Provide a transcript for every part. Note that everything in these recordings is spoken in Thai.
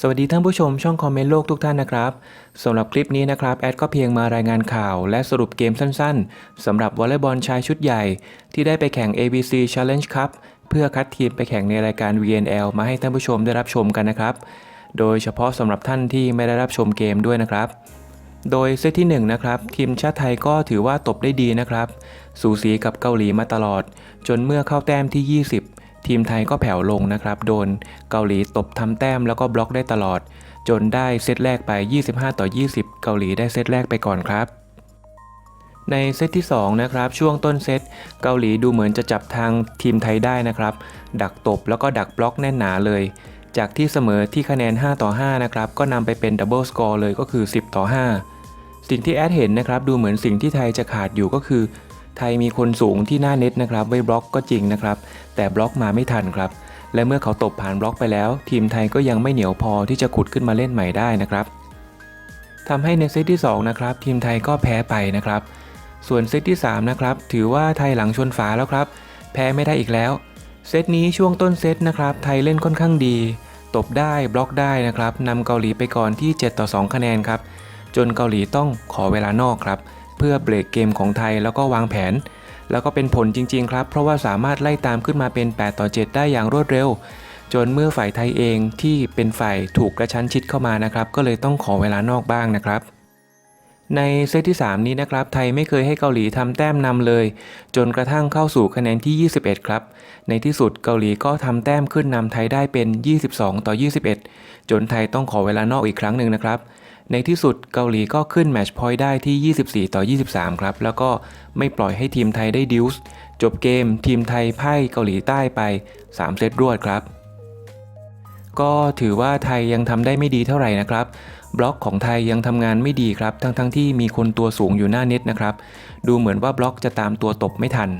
สวัสดีท่านผู้ชมช่องคอมเมนต์โลกทุกท่านนะครับสำหรับคลิปนี้นะครับแอดก็เพียงมารายงานข่าว และสรุปเกมสั้นๆสำหรับวอลเลย์บอลชายชุดใหญ่ ที่ได้ไปแข่ง ABC Challenge Cup เพื่อคัดทีมไปแข่งในรายการ VNL มาให้ท่านผู้ชมได้รับชมกันนะครับ โดยเฉพาะสำหรับท่านที่ไม่ได้รับชมเกมด้วยนะครับ โดยเซตที่1นะครับทีมชาติไทยก็ถือว่าตบได้ดีนะครับ สูสีกับเกาหลีมาตลอด จนเมื่อเข้าแต้มที่ 20 ทีมไทยก็แผ่วลงนะครับ โดนเกาหลีตบทำแต้มแล้วก็บล็อกได้ตลอด จนได้เซตแรกไป 25 ต่อ 20 เกาหลีได้เซตแรกไปก่อนครับในเซตที่ 2 นะครับ ช่วงต้นเซตเกาหลีดูเหมือนจะจับทางทีมไทยได้นะครับ ดักตบแล้วก็ดักบล็อกแน่นหนาเลย จากที่เสมอที่คะแนน 5 ต่อ 5 นะครับ ก็นำไปเป็นดับเบิลสกอร์เลยก็คือ 10 ต่อ 5 สิ่งที่แอดเห็นนะครับ ดูเหมือนสิ่งที่ไทยจะขาดอยู่ก็คือ ไทยมีคนสูงที่หน้าเน็ตนะครับไว้บล็อกก็จริงนะครับ แต่บล็อกมาไม่ทันครับ และเมื่อเขาตบผ่านบล็อกไปแล้ว ทีมไทยก็ยังไม่เหนียวพอที่จะขุดขึ้นมาเล่นใหม่ได้นะครับทำให้ในเซตที่2นะครับทีมไทยก็แพ้ไปนะครับ ส่วนเซตที่3นะครับถือว่าไทยหลังชนฝาแล้วครับ แพ้ไม่ได้อีกแล้ว เซตนี้ช่วงต้นเซตนะครับไทยเล่นค่อนข้างดี ตบได้บล็อกได้นะครับนำเกาหลีไปก่อนที่ 7 ต่อ 2 คะแนนครับจนเกาหลีต้องขอเวลานอกครับ เพื่อเบรกเกมของไทยแล้วก็วางแผน แล้วก็เป็นผลจริง ๆ ครับ เพราะว่าสามารถไล่ตามขึ้นมาเป็น 8 ต่อ 7 ได้อย่างรวดเร็ว จนเมื่อฝ่ายไทยเองที่เป็นฝ่ายถูกกระชั้นชิดเข้ามานะครับก็เลยต้องขอเวลานอกบ้างนะครับในเซตที่ 3 นี้นะครับ ไทยไม่เคยให้เกาหลีทำแต้มนำเลย จนกระทั่งเข้าสู่คะแนนที่ 21 ครับ ในที่สุดเกาหลีก็ทำแต้มขึ้นนำไทยได้เป็น 22 ต่อ 21 จนไทยต้องขอเวลานอกอีกครั้งหนึ่งนะครับ ในที่สุดเกาหลีก็ขึ้นแมตช์พอยต์ได้ที่ 24 ต่อ 23 ครับ แล้วก็ไม่ปล่อยให้ทีมไทยได้ดิวส์จบเกมทีมไทยพ่ายเกาหลีใต้ไป 3 เซตรวดครับ ก็ถือว่าไทยยังทำได้ไม่ดีเท่าไหร่นะครับบล็อกของไทยยังทำงานไม่ดีครับ ทั้งๆทที่มีคนตัวสูงอยู่หน้าเน็ตนะครับ ดูเหมือนว่าบล็อกจะตามตัวตบไม่ทัน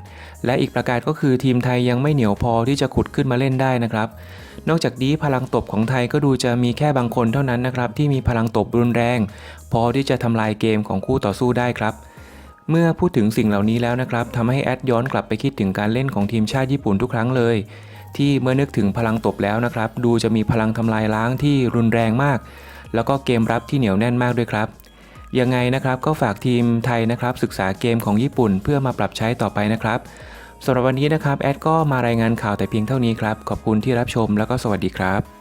และอีกประการก็คือทีมไทยยังไม่เหนียวพอที่จะขุดขึ้นมาเล่นได้นะครับ นอกจากนี้พลังตบของไทยก็ดูจะมีแค่บางคนเท่านั้นนะครับ ที่มีพลังตบรุนแรง พอที่จะทำลายเกมของคู่ต่อสู้ได้ครับเมื่อพูดถึงสิ่งเหล่านี้แล้วนะครับทำให้แอดย้อนกลับไปคิดถึงการเล่นของทีมชาติญี่ปุ่นทุกครั้งเลย ที่เมื่อนึกถึงพลังตบแล้วนะครับ ดูจะมีพลังทำลายล้างที่รุนแรงมาก แล้วก็เกมรับที่เหนียวแน่นมากด้วยครับ ยังไงนะครับก็ฝากทีมไทยนะครับ ศึกษาเกมของญี่ปุ่นเพื่อมาปรับใช้ต่อไปนะครับสำหรับวันนี้นะครับแอดก็มารายงานข่าวแต่เพียงเท่านี้ครับ ขอบคุณที่รับชมแล้วก็สวัสดีครับ